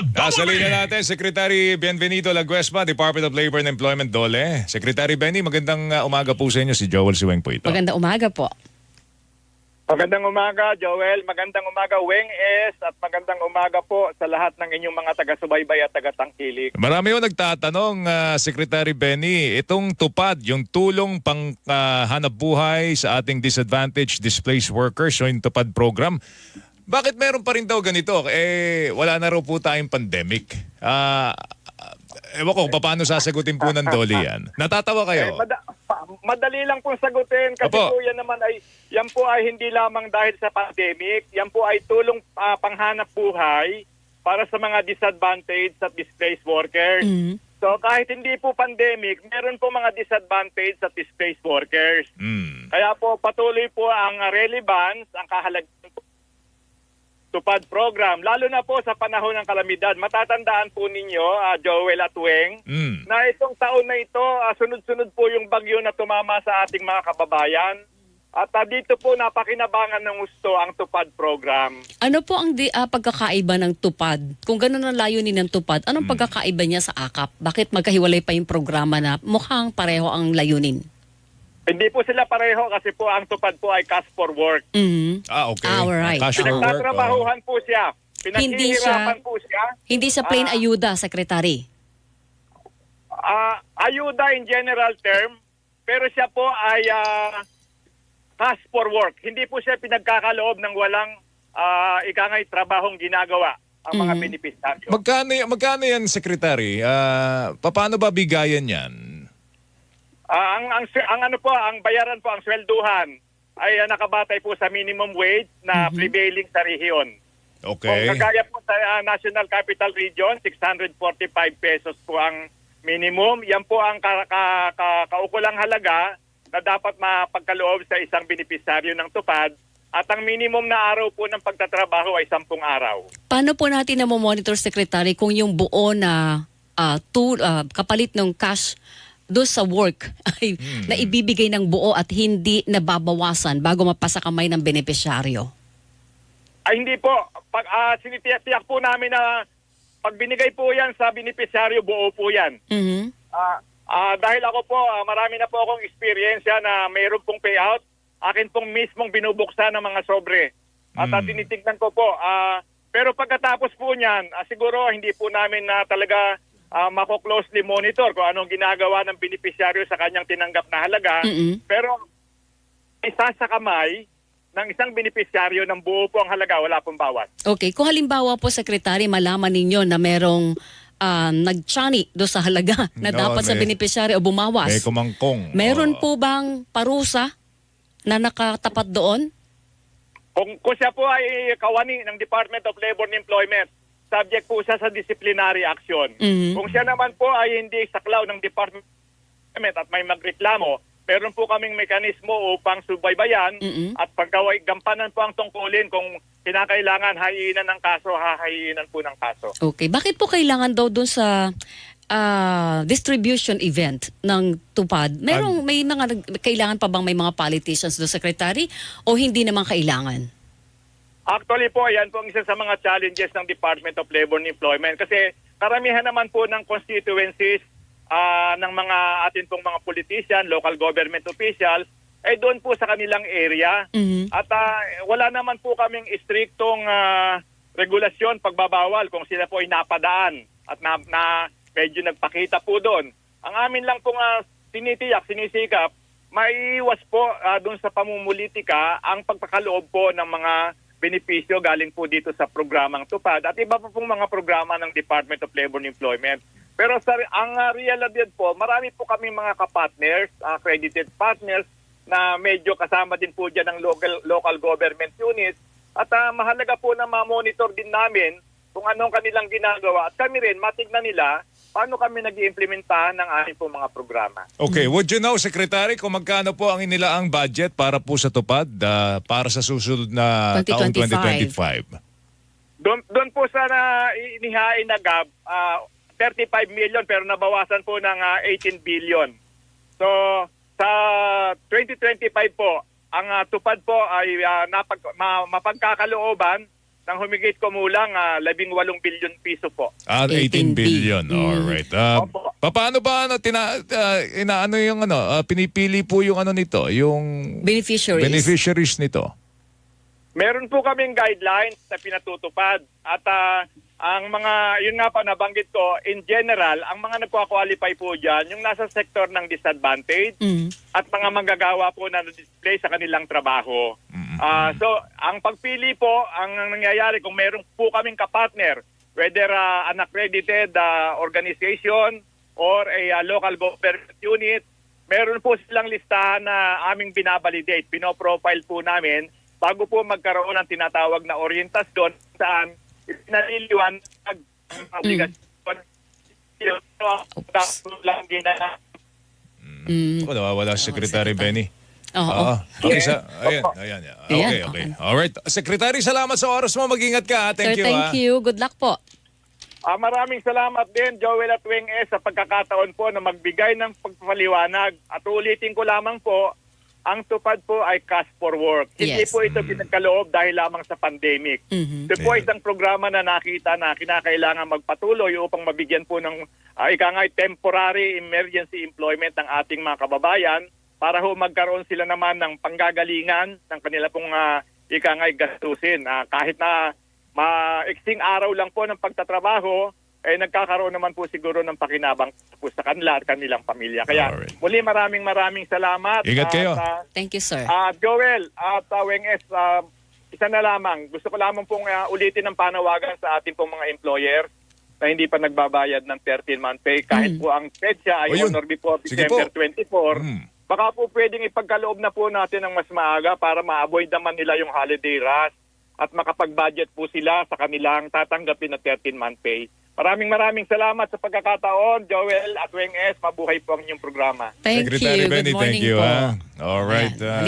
Nasa linya natin, Secretary Bienvenido Laguesma, Department of Labor and Employment Dole. Secretary Benny, magandang uh, umaga po sa inyo. Si Joel Siweng po ito. Maganda umaga po. Magandang umaga, Joel. Magandang umaga, Weng S. At magandang umaga po sa lahat ng inyong mga taga-subaybay at taga-tangkilik. Marami yung nagtatanong, uh, Secretary Benny, itong tupad, yung tulong pang uh, hanap buhay sa ating disadvantaged displaced workers, so yung tupad program, bakit meron pa rin daw ganito? Eh, wala na raw po tayong pandemic. Ah, ewan ko, paano sasagutin po ng Dole yan? Natatawa Eh, kayo? mada- pa- madali lang pong sagutin kasi Opo. po yan naman ay yan po ay hindi lamang dahil sa pandemic, yan po ay tulong ah, panghanap buhay para sa mga disadvantaged at displaced workers. Mhm. So kahit hindi po pandemic, meron po mga disadvantaged at displaced workers. Hmm. Kaya po patuloy po ang relevance, ang kahalagan po tupad program, lalo na po sa panahon ng kalamidad. Matatandaan po ninyo, ah, Joel at Weng, Hmm. na itong taon na ito, ah, sunod-sunod po yung bagyo na tumama sa ating mga kababayan. At ah, dito po napakinabangan ng gusto ang tupad program. Ano po ang di, ah, pagkakaiba ng tupad? Kung ganun ang layunin ng tupad, anong pagkakaiba niya sa AKAP? Bakit magkahiwalay pa yung programa na mukhang pareho ang layunin? Hindi po sila pareho kasi po ang tupad po ay cash for work. Mhm. Ah, okay. Ah, alright. Cash for work. oh. Pinagtatrabahuhan po siya. Hindi Pinaghihirapan siya- po siya. Hindi sa plain Ah. ayuda, Secretary. Ah, ayuda in general term, pero siya po ay ah, cash for work. Hindi po siya pinagkakaloob ng walang uh, ikangay trabahong ginagawa ang mga Mhm. benepisaryo. Magkano, y- magkano yan, Secretary? Ah, paano ba bigayan yan? Ah, ang, ang ang ano po, ang bayaran po ang swelduhan ay ah, nakabatay po sa minimum wage na prevailing sa rehiyon. Okay. Kung kagaya po sa ah, National Capital Region, 645 pesos po ang minimum. Yan po ang ka, ka, ka, kaukulang halaga na dapat mapagkaloob sa isang benepisaryo ng tupad. At ang minimum na araw po ng pagtatrabaho ay 10 araw. Paano po natin na monitor Secretary, kung yung buo na ah, tu- ah, kapalit ng cash do sa work ay na ibibigay ng buo at hindi nababawasan bago mapasa kamay ng benepisyaryo? Ay hindi po. Pag uh, sinitiyak po namin na pag binigay po yan sa benepisaryo, buo po yan. Mhm. Ah, ah, dahil ako po, ah, marami na po akong experience na mayroon pong payout. Akin pong mismong binubuksan ng mga sobre. At ah, Mm. tinitignan ko po. ah, pero pagkatapos po niyan, ah, siguro hindi po namin na talaga ah, mako-closely monitor kung anong ginagawa ng beneficiaryo sa kanyang tinanggap na halaga. Mhm. Pero isa sa kamay ng isang beneficiaryo ng buo po ang halaga, wala pong bawas. Okay, kung halimbawa po Secretary, malaman ninyo na merong uh, nagtsani do sa halaga na No, dapat sa may- benepisyaryo o bumawas. May kumangkong. Meron Oo. po bang parusa na nakatapat doon? Kung, kung siya po ay kawani ng Department of Labor and Employment, subject po siya sa disciplinary action. Mhm. Kung siya naman po ay hindi saklaw ng Department at may magreklamo, meron po kaming mekanismo upang subaybayan Mhm. at pagkaway gampanan po ang tungkulin kung kinakailangan hayinan ng kaso, hahayinan po ng kaso. Okay, bakit po kailangan daw doon sa ah, distribution event ng tupad? Merong may mga kailangan pa bang may mga politicians do Secretary o hindi naman kailangan? Actually po, yan po ang isa sa mga challenges ng Department of Labor and Employment kasi karamihan naman po ng constituencies ah, ng mga atin pong mga politician, local government officials, ay doon po sa kanilang area. Mhm. At ah, wala naman po kaming istriktong ah, regulasyon, pagbabawal kung sila po ay napadaan at na, na medyo nagpakita po doon. Ang amin lang pong uh, sinitiyak, sinisikap, maiiwas po ah, doon sa pamumulitika ang pagpakaloob po ng mga benepisyo galing po dito sa programang tupad at iba pa pong mga programa ng Department of Labor and Employment. Pero sa, ang uh, realidad po, marami po kami mga kapartners, accredited partners na medyo kasama din po dyan ng local, local government units at ah, mahalaga po na ma-monitor din namin kung anong kanilang ginagawa at kami rin matignan nila paano kami nag iimplementahan ng aming po mga programa. Okay, would you know, Secretary, kung magkano po ang inilaang budget para po sa tupad ah, para sa susunod na taong 2025? 2025? Doon, doon po sana inihain na gab, ah, 35 million pero nabawasan po ng ah, 18 billion. So sa 2025 po, ang ah, tupad po ay ah, napag, ma, mapagkakalooban ng humigit kumulang ah, 18 billion piso po. Ah, 18 18 billion. Mm. All right. Ah, Opo. paano ba ano tina ah, inaano yung ano ah, pinipili po yung ano nito, yung Beneficiaries. beneficiaries nito? Meron po kaming guidelines na pinatutupad at ah, ang mga, yun nga pa nabanggit ko, in general, ang mga nagkwa-qualify po dyan, yung nasa sektor ng disadvantage Mm. at mga manggagawa po na display sa kanilang trabaho. Ah, so, ang pagpili po, ang nangyayari kung meron po kaming kapartner, whether ah, an accredited ah, organization or a ah, local government unit, meron po silang listahan na aming binabalidate, pinoprofile po namin bago po magkaroon ng tinatawag na orientasyon saan pinaliliwan ang obligasyon. Mm. Nawawala si Secretary Benny. Oo. Ah, pakisa. Ayan, ayan. ayan. Okay, Ayan, okay. okay. All right. Secretary, salamat sa oras mo. Mag-ingat ka. ha. Thank Sir, you. thank ha. you. Good luck po. Ah, maraming salamat din, Joel at Wing S, sa pagkakataon po na magbigay ng pagpapaliwanag. At ulitin ko lamang po, ang tupad po ay cash for work. Hindi Yes. po ito pinagkaloob dahil lamang sa pandemic. Mhm. Ito po isang programa na nakita na kinakailangan magpatuloy upang mabigyan po ng uh, ika nga, temporary emergency employment ng ating mga kababayan para ho magkaroon sila naman ng panggagalingan ng kanila pong uh, ika nga, gastusin. Ah, kahit na maiksing araw lang po ng pagtatrabaho, eh nagkakaroon naman po siguro ng pakinabang po sa kanila at kanilang pamilya. Kaya Alright. muli maraming maraming salamat. Ingat kayo. At, ah, Thank you, sir. Ah, Joel at uh, Weng S, ah, isa na lamang. Gusto ko lamang pong ah, ulitin ang panawagan sa ating pong mga employer na hindi pa nagbabayad ng 13-month pay kahit po ang petsa ay yun. on or before December po. 24. Mm. Baka po pwedeng ipagkaloob na po natin ng mas maaga para ma-avoid naman nila yung holiday rush at makapag-budget po sila sa kanilang tatanggapin na 13-month pay. Maraming maraming salamat sa pagkakataon, Joel at Weng S. Mabuhay po ang inyong programa. Thank Secretary you. Benny, Good morning thank you. po. ha. All right. Ayan. ah,